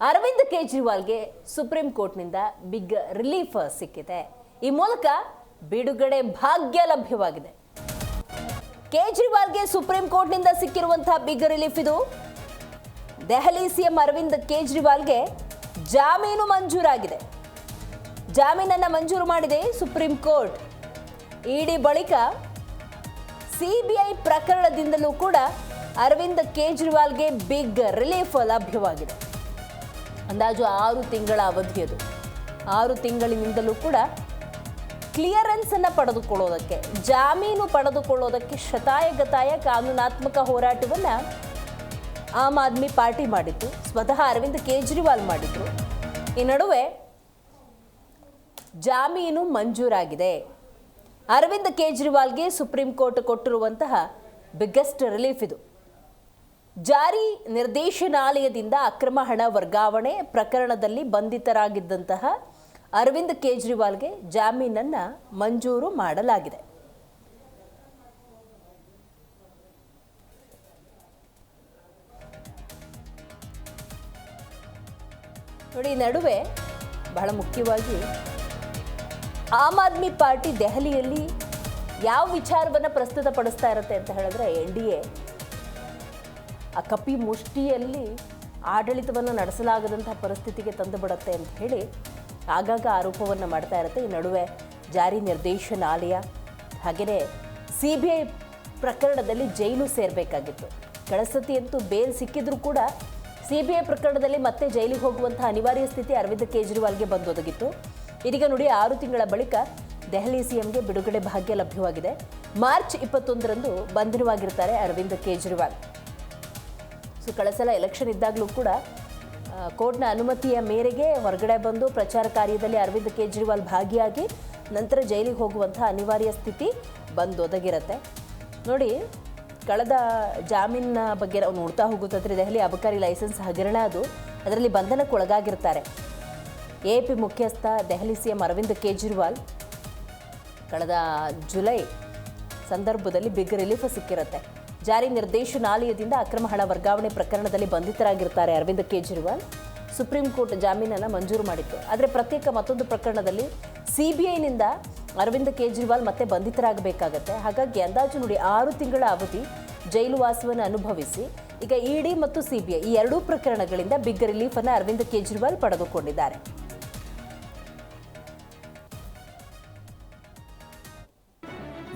ಅರವಿಂದ್ ಕೇಜ್ರಿವಾಲ್ಗೆ ಸುಪ್ರೀಂ ಕೋರ್ಟ್ನಿಂದ big relief ಸಿಕ್ಕಿದೆ. ಈ ಮೂಲಕ ಬಿಡುಗಡೆ ಭಾಗ್ಯ ಲಭ್ಯವಾಗಿದೆ. ಕೇಜ್ರಿವಾಲ್ಗೆ ಸುಪ್ರೀಂ ಕೋರ್ಟ್ನಿಂದ ಸಿಕ್ಕಿರುವಂತಹ ಬಿಗ್ ರಿಲೀಫ್ ಇದು. ದೆಹಲಿ ಸಿಎಂ ಅರವಿಂದ್ ಕೇಜ್ರಿವಾಲ್ಗೆ ಜಾಮೀನು ಮಂಜೂರಾಗಿದೆ. ಜಾಮೀನನ್ನ ಮಂಜೂರು ಮಾಡಿದೆ ಸುಪ್ರೀಂ ಕೋರ್ಟ್. ಇಡಿ ಬಳಿಕ ಸಿಬಿಐ ಪ್ರಕರಣದಿಂದಲೂ ಕೂಡ ಅರವಿಂದ್ ಕೇಜ್ರಿವಾಲ್ಗೆ ಬಿಗ್ ರಿಲೀಫ್ ಲಭ್ಯವಾಗಿದೆ. ಅಂದಾಜು ಆರು ತಿಂಗಳ ಅವಧಿಯದು ಆರು ತಿಂಗಳಿನಿಂದಲೂ ಕೂಡ ಕ್ಲಿಯರೆನ್ಸ್ ಅನ್ನ ಪಡೆದುಕೊಳ್ಳೋದಕ್ಕೆ, ಜಾಮೀನು ಪಡೆದುಕೊಳ್ಳೋದಕ್ಕೆ ಶತಾಯಗತಾಯ ಕಾನೂನಾತ್ಮಕ ಹೋರಾಟವನ್ನ ಆಮ್ ಆದ್ಮಿ ಪಾರ್ಟಿ ಮಾಡಿತ್ತು. ಸ್ವತಃ ಅರವಿಂದ್ ಕೇಜ್ರಿವಾಲ್ ಮಾಡಿದ್ರು. ಈ ನಡುವೆ ಜಾಮೀನು ಮಂಜೂರಾಗಿದೆ. ಅರವಿಂದ್ ಕೇಜ್ರಿವಾಲ್ಗೆ ಸುಪ್ರೀಂ ಕೋರ್ಟ್ ಕೊಟ್ಟಿರುವಂತಹ ಬಿಗ್ಗೆಸ್ಟ್ ರಿಲೀಫ್ ಇದು. ಜಾರಿ ನಿರ್ದೇಶನಾಲಯದಿಂದ ಅಕ್ರಮ ಹಣ ವರ್ಗಾವಣೆ ಪ್ರಕರಣದಲ್ಲಿ ಬಂಧಿತರಾಗಿದ್ದಂತಹ ಅರವಿಂದ್ ಕೇಜ್ರಿವಾಲ್ಗೆ ಜಾಮೀನನ್ನ ಮಂಜೂರು ಮಾಡಲಾಗಿದೆ. ನೋಡಿ ನಡುವೆ ಬಹಳ ಮುಖ್ಯವಾಗಿ ಆಮ್ ಆದ್ಮಿ ಪಾರ್ಟಿ ದೆಹಲಿಯಲ್ಲಿ ಯಾವ ವಿಚಾರವನ್ನು ಪ್ರಸ್ತುತಪಡಿಸ್ತಾ ಇರುತ್ತೆ ಅಂತ ಹೇಳಿದ್ರೆ ಎನ್ ಡಿ ಎ ಆ ಕಪಿ ಮುಷ್ಟಿಯಲ್ಲಿ ಆಡಳಿತವನ್ನು ನಡೆಸಲಾಗದಂತಹ ಪರಿಸ್ಥಿತಿಗೆ ತಂದು ಬಿಡುತ್ತೆ ಅಂತ ಹೇಳಿ ಆಗಾಗ ಆರೋಪವನ್ನು ಮಾಡ್ತಾ ಇರುತ್ತೆ. ಈ ನಡುವೆ ಜಾರಿ ನಿರ್ದೇಶನಾಲಯ ಹಾಗೆಯೇ ಸಿ ಬಿ ಐ ಪ್ರಕರಣದಲ್ಲಿ ಜೈಲು ಸೇರಬೇಕಾಗಿತ್ತು. ಕಳಸತಿ ಅಂತೂ ಬೇಲ್ ಸಿಕ್ಕಿದ್ರೂ ಕೂಡ ಸಿ ಬಿ ಐ ಪ್ರಕರಣದಲ್ಲಿ ಮತ್ತೆ ಜೈಲಿಗೆ ಹೋಗುವಂತಹ ಅನಿವಾರ್ಯ ಸ್ಥಿತಿ ಅರವಿಂದ್ ಕೇಜ್ರಿವಾಲ್ಗೆ ಬಂದೊದಗಿತ್ತು. ಇದೀಗ ನೋಡಿ ಆರು ತಿಂಗಳ ಬಳಿಕ ದೆಹಲಿ ಸಿಎಂಗೆ ಬಿಡುಗಡೆ ಭಾಗ್ಯ ಲಭ್ಯವಾಗಿದೆ. ಮಾರ್ಚ್ ಇಪ್ಪತ್ತೊಂದರಂದು ಬಂಧನವಾಗಿರ್ತಾರೆ ಅರವಿಂದ್ ಕೇಜ್ರಿವಾಲ್. ಸೊ ಕಳೆದ ಸಲ ಎಲೆಕ್ಷನ್ ಇದ್ದಾಗಲೂ ಕೂಡ ಕೋರ್ಟ್ನ ಅನುಮತಿಯ ಮೇರೆಗೆ ಹೊರಗಡೆ ಬಂದು ಪ್ರಚಾರ ಕಾರ್ಯದಲ್ಲಿ ಅರವಿಂದ್ ಕೇಜ್ರಿವಾಲ್ ಭಾಗಿಯಾಗಿ ನಂತರ ಜೈಲಿಗೆ ಹೋಗುವಂಥ ಅನಿವಾರ್ಯ ಸ್ಥಿತಿ ಬಂದೊದಗಿರುತ್ತೆ. ನೋಡಿ, ಕಳೆದ ಜಾಮೀನಿನ ಬಗ್ಗೆ ನಾವು ನೋಡ್ತಾ ಹೋಗುತ್ತಾದ್ರೆ ದೆಹಲಿ ಅಬಕಾರಿ ಲೈಸೆನ್ಸ್ ಹಗರಣ ಅದು, ಅದರಲ್ಲಿ ಬಂಧನಕ್ಕೆ ಒಳಗಾಗಿರ್ತಾರೆ. ಎ ಪಿ ಮುಖ್ಯಸ್ಥ, ದೆಹಲಿ ಸಿ ಎಂ ಅರವಿಂದ್ ಕೇಜ್ರಿವಾಲ್ ಕಳೆದ ಜುಲೈ ಸಂದರ್ಭದಲ್ಲಿ ಬಿಗ್ ರಿಲೀಫ್ ಸಿಕ್ಕಿರುತ್ತೆ. ಜಾರಿ ನಿರ್ದೇಶನಾಲಯದಿಂದ ಅಕ್ರಮ ಹಣ ವರ್ಗಾವಣೆ ಪ್ರಕರಣದಲ್ಲಿ ಬಂಧಿತರಾಗಿರ್ತಾರೆ ಅರವಿಂದ್ ಕೇಜ್ರಿವಾಲ್. ಸುಪ್ರೀಂ ಕೋರ್ಟ್ ಜಾಮೀನನ್ನು ಮಂಜೂರು ಮಾಡಿತ್ತು. ಆದರೆ ಪ್ರತ್ಯೇಕ ಮತ್ತೊಂದು ಪ್ರಕರಣದಲ್ಲಿ ಸಿಬಿಐನಿಂದ ಅರವಿಂದ್ ಕೇಜ್ರಿವಾಲ್ ಮತ್ತೆ ಬಂಧಿತರಾಗಬೇಕಾಗತ್ತೆ. ಹಾಗಾಗಿ ಅಂದಾಜು ನೋಡಿ ಆರು ತಿಂಗಳ ಅವಧಿ ಜೈಲು ವಾಸವನ್ನು ಅನುಭವಿಸಿ. ಈಗ ಇಡಿ ಮತ್ತು ಸಿಬಿಐ ಈ ಎರಡೂ ಪ್ರಕರಣಗಳಿಂದ ಬಿಗ್ ರಿಲೀಫ್ ಅನ್ನು ಅರವಿಂದ್ ಕೇಜ್ರಿವಾಲ್ ಪಡೆದುಕೊಂಡಿದ್ದಾರೆ.